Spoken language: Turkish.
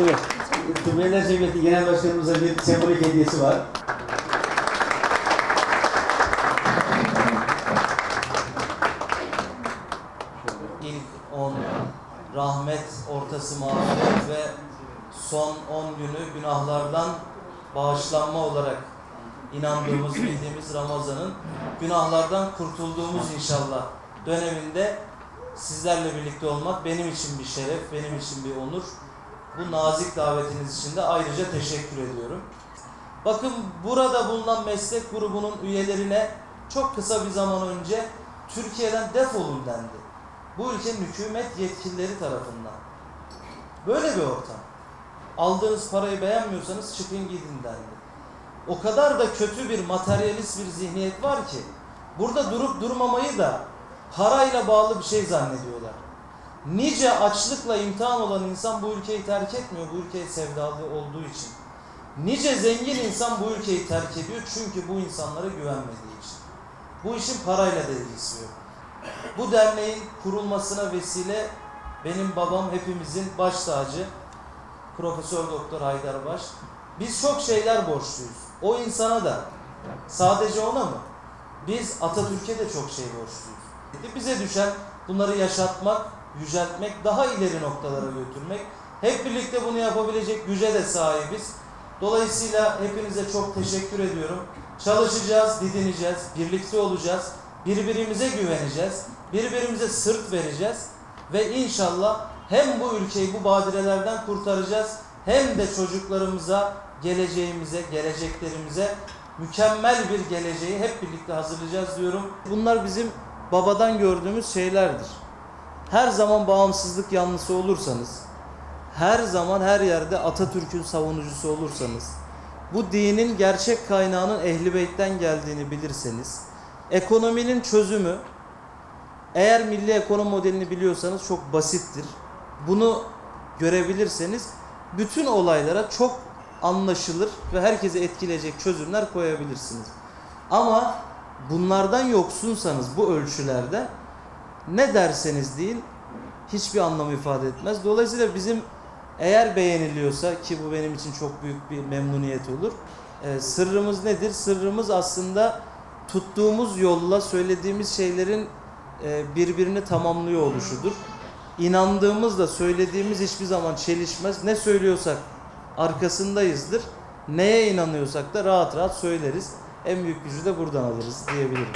Evet. Tıbbiyeler Cemiyeti Genel Başkanımıza bir sembolik hediyesi var. İlk 10 rahmet, ortası mağfiret ve son 10 günü günahlardan bağışlanma olarak inandığımız, bildiğimiz Ramazan'ın günahlardan kurtulduğumuz inşallah döneminde sizlerle birlikte olmak benim için bir şeref, benim için bir onur. Bu nazik davetiniz için de ayrıca teşekkür ediyorum. Bakın burada bulunan meslek grubunun üyelerine çok kısa bir zaman önce Türkiye'den defolun dendi. Bu ülkenin hükümet yetkilileri tarafından. Böyle bir ortam. Aldığınız parayı beğenmiyorsanız çıkın gidin dendi. O kadar da kötü bir materyalist bir zihniyet var ki burada durup durmamayı da parayla bağlı bir şey zannediyorlar. Nice açlıkla imtihan olan insan bu ülkeyi terk etmiyor bu ülkeye sevdalı olduğu için. Nice zengin insan bu ülkeyi terk ediyor çünkü bu insanlara güvenmediği için. Bu işin parayla da yok. Bu derneğin kurulmasına vesile benim babam hepimizin baş tacı Profesör Doktor Haydar Baş. Biz çok şeyler borçluyuz. O insana da sadece ona mı? Biz Atatürk'e de çok şey borçluyuz. Bize düşen bunları yaşatmak, yüceltmek, daha ileri noktalara götürmek. Hep birlikte bunu yapabilecek güce de sahibiz. Dolayısıyla hepinize çok teşekkür ediyorum. Çalışacağız, didineceğiz, birlikte olacağız, birbirimize güveneceğiz, birbirimize sırt vereceğiz ve inşallah hem bu ülkeyi bu badirelerden kurtaracağız hem de çocuklarımıza, geleceğimize, geleceklerimize mükemmel bir geleceği hep birlikte hazırlayacağız diyorum. Bunlar bizim babadan gördüğümüz şeylerdir. Her zaman bağımsızlık yanlısı olursanız, her zaman her yerde Atatürk'ün savunucusu olursanız, bu dinin gerçek kaynağının Ehli Beyt'ten geldiğini bilirseniz, ekonominin çözümü eğer milli ekonomi modelini biliyorsanız çok basittir. Bunu görebilirseniz bütün olaylara çok anlaşılır ve herkese etkileyecek çözümler koyabilirsiniz. Ama bunlardan yoksunsanız bu ölçülerde ne derseniz deyin hiçbir anlam ifade etmez. Dolayısıyla bizim eğer beğeniliyorsa ki bu benim için çok büyük bir memnuniyet olur. e, sırrımız nedir? Sırrımız aslında tuttuğumuz yolla söylediğimiz şeylerin e, birbirini tamamlıyor oluşudur. İnandığımızla söylediğimiz hiçbir zaman çelişmez. Ne söylüyorsak arkasındayızdır. Neye inanıyorsak da rahat rahat söyleriz. En büyük gücü de buradan alırız diyebilirim.